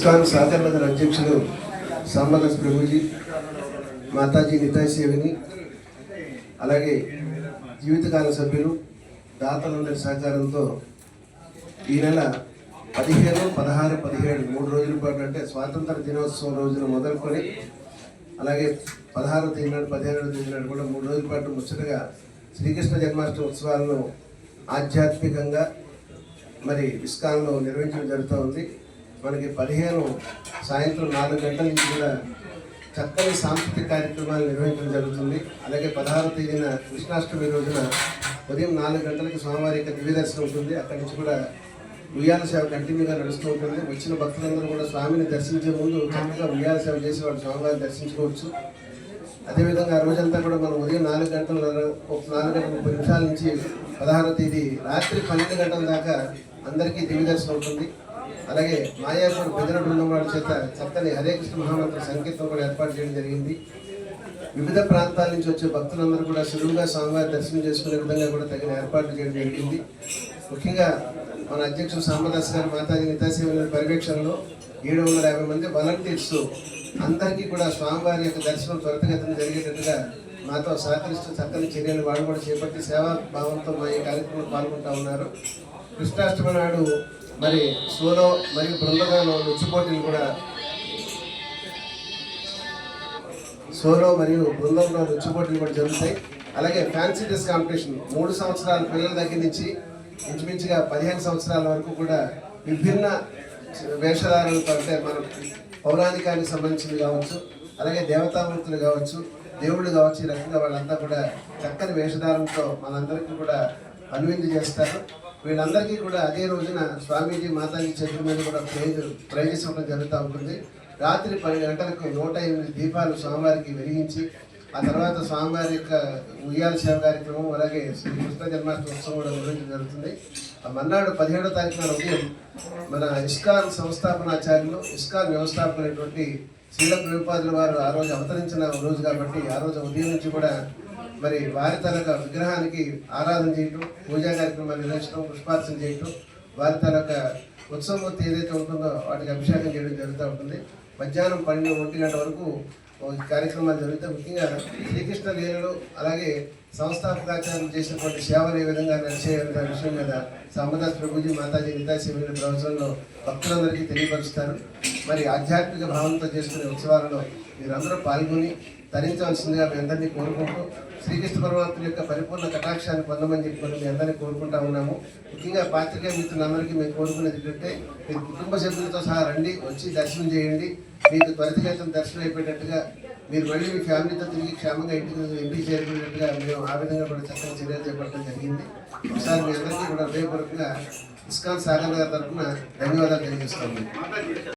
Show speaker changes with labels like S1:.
S1: ISKCON Sagar Nagar అధ్యక్షులు సాంబదాస్ ప్రభుజీ మాతాజీ నితాయ్ సేవిని అలాగే జీవితకాల సభ్యులు దాతలందరి సహకారంతో ఈ నెల పదిహేను పదహారు పదిహేడు మూడు రోజుల పాటు అంటే స్వాతంత్ర దినోత్సవం రోజున మొదలుకొని అలాగే పదహారు తేదీ నాడు పదిహేను తేదీ నాడు కూడా మూడు రోజుల పాటు ముచ్చటగా శ్రీకృష్ణ జన్మాష్టమి ఉత్సవాలను ఆధ్యాత్మికంగా మరి ఇస్కాన్లో నిర్వహించడం జరుగుతూ ఉంది. మనకి పదిహేను సాయంత్రం నాలుగు గంటల నుంచి కూడా చక్కని సాంస్కృతిక కార్యక్రమాలు నిర్వహించడం జరుగుతుంది. అలాగే పదహారు తేదీన కృష్ణాష్టమి రోజున ఉదయం నాలుగు గంటలకు స్వామివారి యొక్క దివ్యదర్శనం ఉంటుంది. అక్కడి నుంచి కూడా ఉయ్యాల సేవ కంటిన్యూగా నడుస్తూ ఉంటుంది. వచ్చిన భక్తులందరూ కూడా స్వామిని దర్శించే ముందు చక్కగా ఉయ్యాల సేవ చేసి వాళ్ళు స్వామివారిని దర్శించుకోవచ్చు. అదేవిధంగా ఆ రోజంతా కూడా మనం ఉదయం నాలుగు గంటల నాలుగు గంటల ముప్పై నిమిషాల నుంచి పదహారో తేదీ రాత్రి పన్నెండు గంటల దాకా అందరికీ దివ్య దర్శనం ఉంటుంది. అలాగే మాయాపూర్ భజన బృందం వారి చేత చక్కని హరే కృష్ణ మహామంత్ర సంకీర్తం కూడా ఏర్పాటు చేయడం జరిగింది. వివిధ ప్రాంతాల నుంచి వచ్చే భక్తులందరూ కూడా సులువుగా స్వామివారి దర్శనం చేసుకునే విధంగా కూడా తగిన ఏర్పాట్లు చేయడం జరిగింది. ముఖ్యంగా మన అధ్యక్షుడు సాంబదాస్ గారి మాతాజీ నితాసేవ పర్యవేక్షణలో ఏడు వందల యాభై మంది వాలంటీర్స్ అందరికీ కూడా స్వామివారి యొక్క దర్శనం త్వరితగతిన జరిగేటట్టుగా మాతో సహకరిస్తూ చక్కని చర్యలు వాళ్ళు కూడా చేపట్టి సేవా భావంతో మా ఈ కార్యక్రమంలో పాల్గొంటూ ఉన్నారు. కృష్ణాష్టమి నాడు మరి సోలో మరియు బృందగానం నృత్య పోటీలు కూడా సోలో మరియు బృందంలో నృత్య పోటీలు కూడా జరుగుతాయి. అలాగే ఫ్యాన్సీ డ్రెస్ కాంపిటీషన్ మూడు సంవత్సరాల పిల్లల దగ్గర నుంచి ఇంచుమించుగా పదిహేను సంవత్సరాల వరకు కూడా విభిన్న వేషధారణలతో అంటే మన పౌరాణికానికి సంబంధించినవి కావచ్చు అలాగే దేవతామూర్తులు కావచ్చు దేవుళ్ళు కావచ్చు ఈ రకంగా వాళ్ళంతా కూడా చక్కని వేషధారణతో మనందరికీ కూడా అన్వింది చేస్తారు. వీళ్ళందరికీ కూడా అదే రోజున స్వామీజీ మాతాజీ చెట్ల మీద కూడా ప్రైజ్ ప్రైజెస్ ఇవ్వడం జరుగుతూ ఉంటుంది. రాత్రి పది గంటలకు నూట ఎనిమిది దీపాలు స్వామివారికి వెలిగించి ఆ తర్వాత స్వామివారి యొక్క ఉయ్యాల సేవ కార్యక్రమం అలాగే శ్రీ కృష్ణ జన్మాష్టోత్సవం కూడా నిర్వహించడం జరుగుతుంది. ఆ మర్నాడు పదిహేడో తారీఖున ఉదయం మన ఇస్కాన్ సంస్థాపనాచార్యులు ఇస్కాన్ వ్యవస్థాపకులైనటువంటి శ్రీల ప్రభుపాదుల వారు ఆ రోజు అవతరించిన రోజు కాబట్టి ఆ రోజు ఉదయం నుంచి కూడా మరి వారి తనక విగ్రహానికి ఆరాధన చేయటం పూజా కార్యక్రమాలు నిర్వహించడం పుష్పార్చన చేయటం వారి తనక ఉత్సవమూర్తి ఏదైతే ఉంటుందో వాటికి అభిషేకం చేయడం జరుగుతూ ఉంటుంది. మధ్యాహ్నం పన్నెండు ఒంటి గంట వరకు కార్యక్రమాలు జరుగుతాయి. ముఖ్యంగా శ్రీకృష్ణ లీలలు అలాగే సంస్థాపకాచారం చేసినటువంటి సేవలు ఏ విధంగా నడిచే విషయం మీద సాంబదాస్ ప్రభుజీ మాతాజీ నితాశివుని ప్రవచనంలో భక్తులందరికీ తెలియపరుస్తారు. మరి ఆధ్యాత్మిక భావంతో చేసుకునే ఉత్సవాలలో మీరందరూ పాల్గొని ధరించవలసిందిగా మీ అందరినీ కోరుకుంటూ శ్రీకృష్ణ పరమాత్మ యొక్క పరిపూర్ణ కటాక్షాన్ని పొందమని చెప్పి మీ అందరినీ కోరుకుంటా ఉన్నాము. ముఖ్యంగా పాత్రికేయ మిత్రులందరికీ మేము కోరుకునేది ఏంటంటే మీ కుటుంబ సభ్యులతో సహా రండి వచ్చి దర్శనం చేయండి. మీకు త్వరితగతం దర్శనం అయిపోయేటట్టుగా మీరు మళ్ళీ మీ ఫ్యామిలీతో తిరిగి క్షేమంగా ఇంటికి ఇంటికి చేరుకునేట్టుగా మేము ఆ విధంగా కూడా చక్కగా చర్యలు చేపట్టడం జరిగింది. ఒకసారి మీ అందరికీ కూడా హృదయపూర్వకంగా ఇస్కాన్ సాగర్ గారి తరఫున ధన్యవాదాలు తెలియజేస్తాము